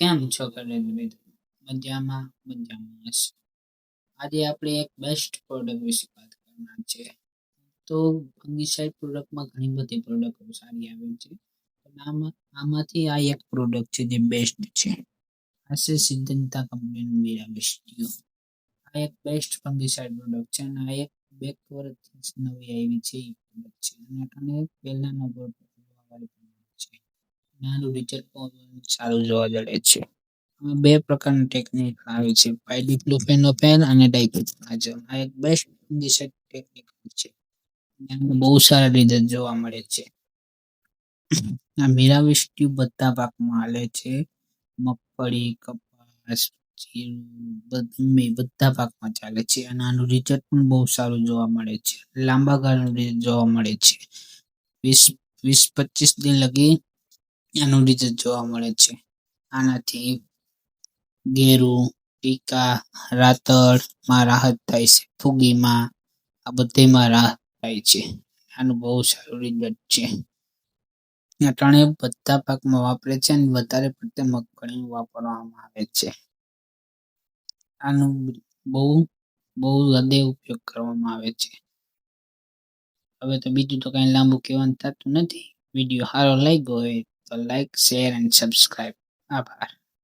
કેમ છો કલેજ મજામાં મજામાં હશે આજે આપણે એક બેસ્ટ પ્રોડક્ટ વિશે વાત કરવાના છે. તો ફંગીસાઇડ પ્રોડક્ટમાં ઘણી બધી પ્રોડક્ટો સારી આવે છે. આમાં, આમાંથી આ એક પ્રોડક્ટ છે જે બેસ્ટ છે. આ છે સિદ્ધંતા કંપનીનું મીરાબેસ્ટિયો આ એક બેસ્ટ ફંગીસાઇડ પ્રોડક્ટ છે અને આ એક બે વર્ષથી નવી આવી છે એ પ્રોડક્ટ છે. અને પહેલાનો પ્રોડક્ટ નાનું રિઝલ્ટ પણ સારું જોવા મળે છે. બે પ્રકારની ટેકનિક આવે છે. પાયડિક્લોફેનોફેન અને ડાઇક્લોફેનાઝોલ આ એક બેસ્ટ ફંગીસાઇડ ટેકનિક છે. બહુ સારા રિઝલ્ટ જોવા મળે છે. આ મીરાવિસ્ટ્યુ બધા પાકમાં હાલે છે. મગફળી, કપાસ, જીરું બધા પાકમાં ચાલે છે. અને આનું રિઝલ્ટ પણ બહુ સારું જોવા મળે છે. લાંબા ગાળાનું રિઝલ્ટ જોવા મળે છે. વીસ વીસ પચીસ દિન લગી આનું રિઝલ્ટ જોવા મળે છે. આનાથી ગેરું ટીકા, રાતળમાં રાહત થાય છે. ફૂગીમાં આ બધીમાં રાહત થાય છે. આનું બહુ સારું રિઝલ્ટ છે. આ ત્રણેય બધા પાકમાં વાપરે છે અને વધારે પડતે મગફળી વાપરવામાં આવે છે. આનું બહુ બહુ હદે ઉપયોગ કરવામાં આવે છે. હવે તો બીજું તો કઈ લાંબુ કહેવાનું થતું નથી. વીડિયો સારો લાગ્યો હોય तो लाइक शेयर एंड सब्सक्राइब आभार